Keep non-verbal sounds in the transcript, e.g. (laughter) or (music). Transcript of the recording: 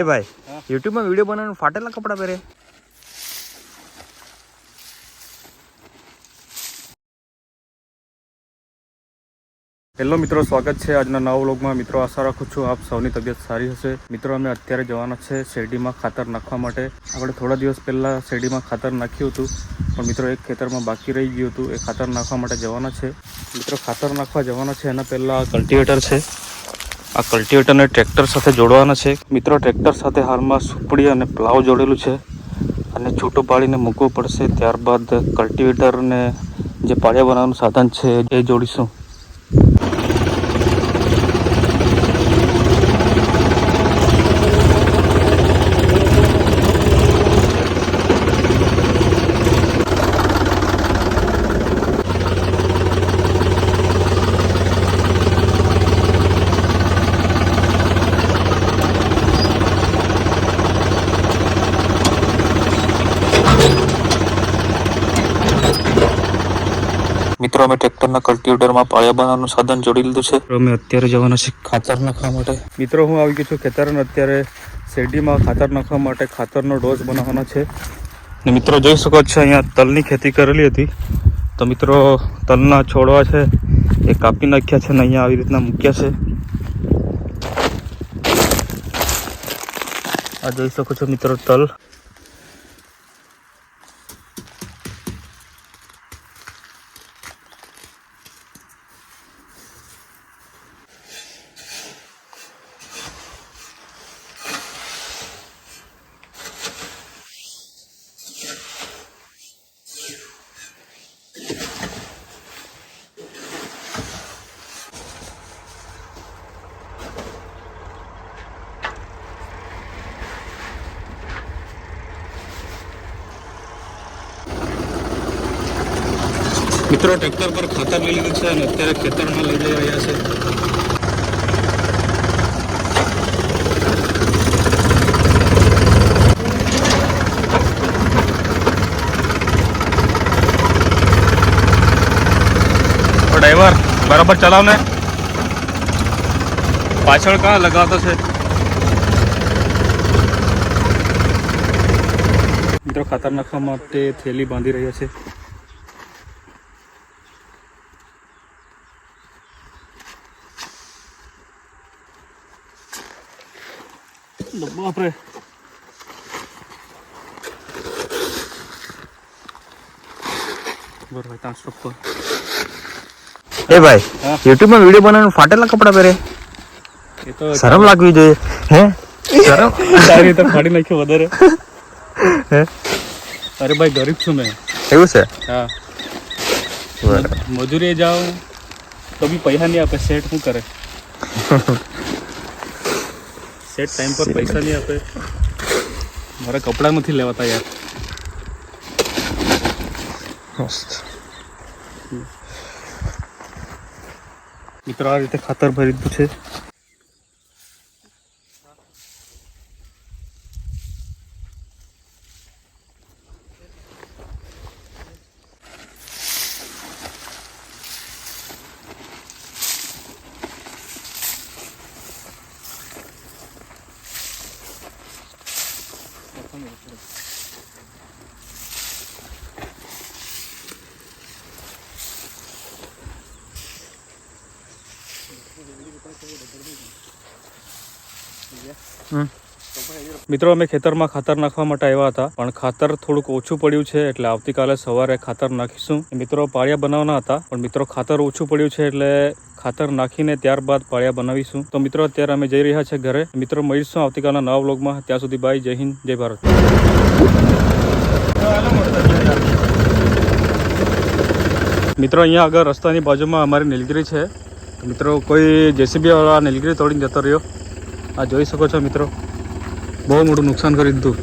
એ ભાઈ યુટ્યુબમાં વીડિયો બનાવવાનું ફાટેલા કપડાં પહેરે. હેલો મિત્રો, સ્વાગત છે આજના નવા વ્લોગમાં. મિત્રો, આશા રાખું છું આપ સૌની તબિયત સારી હશે. મિત્રો, અમે અત્યારે જવાના છે શેરડીમાં ખાતર નાખવા માટે. આપણે થોડા દિવસ પહેલાં શેરડીમાં ખાતર નાખ્યું હતું, પણ મિત્રો, એક ખેતરમાં બાકી રહી ગયું હતું. એ ખાતર નાખવા માટે જવાના છે. મિત્રો, ખાતર નાખવા જવાના છે એના પહેલાં કલ્ટિવેટર છે. આ કલ્ટિવેટરને ટ્રેક્ટર સાથે જોડવાના છે. મિત્રો, ટ્રેક્ટર સાથે હાલમાં સુપડી અને પ્લાવ જોડેલું છે અને છૂટું પાડીને મૂકવું પડશે. ત્યારબાદ કલ્ટિવેટરને જે પાળિયા બનાવવાનું સાધન છે, એ જોડીશું. મિત્રો અમે ટ્રેક્ટરના કલ્ટિવેટરમાં પાળિયા બનાવવાનું સાધન જોડી લીધું છે. અમે અત્યારે જવાના છે ખાતર નાખવા માટે. મિત્રો હું આવી ગયો છું ખેતરને અત્યારે શેરડીમાં ખાતર નાખવા માટે ખાતરનો ડોઝ બનાવવાનો છે. ને મિત્રો જોઈ શકો છો અહીંયા તલની ખેતી કરેલી હતી. તો મિત્રો તલના છોડવા છે એ કાપી નાખ્યા છે ને અહીંયા આવી રીતના મૂક્યા છે. આ જોઈ શકો છો મિત્રો તલ. મિત્રો, ટ્રેક્ટર પર ખાતર લઈ લીધું છે અને અત્યારે ખેતરમાં લઈ જઈ રહ્યા છે. ડ્રાઈવર, બરાબર ચલાવ ને પાછળ કા લગાવતો છે? મિત્રો, ખાતર નાખવા માટે થેલી બાંધી રહ્યા છે. બાપરે બરોબર ત્યાં સ્ટોપ કર એ ભાઈ હા. યુટ્યુબમાં વીડિયો બનાવવાનું ફાટેલા કપડા પહેરે. એ તો શરમ લાગવી જોઈએ. હે? શરમ? સારી તો ફાડી નાખ્યો વધારે. હે? અરે ભાઈ ગરીબ છું મેં. એવું છે? હા. મજૂરી જાઉં તો બી પૈસા નહીં આપે સેટ શું કરે? (laughs) સેટ ટાઈમ પર પૈસા નહીં આપે. મારા કપડાં નથી લેવાતા યાર. મસ્ત. મિત્રો આ રીતે ખાતર ભરી દીધું છે. મિત્રો અમે ખેતરમાં ખાતર નાખવા માટે આવ્યા હતા પણ ખાતર થોડુંક ઓછું પડ્યું છે એટલે આવતીકાલે સવારે ખાતર નાખીશું. મિત્રો પાળિયા બનાવવાના હતા પણ મિત્રો ખાતર ઓછું પડ્યું છે એટલે ખાતર નાખીને ત્યારબાદ પાળિયા બનાવીશું. તો મિત્રો અત્યારે અમે જઈ રહ્યા છે ઘરે. મિત્રો મળીશું આવતીકાલના નવા વ્લોગમાં. ત્યાં સુધી બાય જય હિન્દ જય ભારત. મિત્રો અહીંયા આગળ રસ્તાની બાજુમાં અમારી નીલગીરી છે. મિત્રો કોઈ જેસીબી વાળા નીલગીરી તોડીને જતો રહ્યો. આ જોઈ શકો છો મિત્રો. બહુ મોટું નુકસાન કરી દીધું.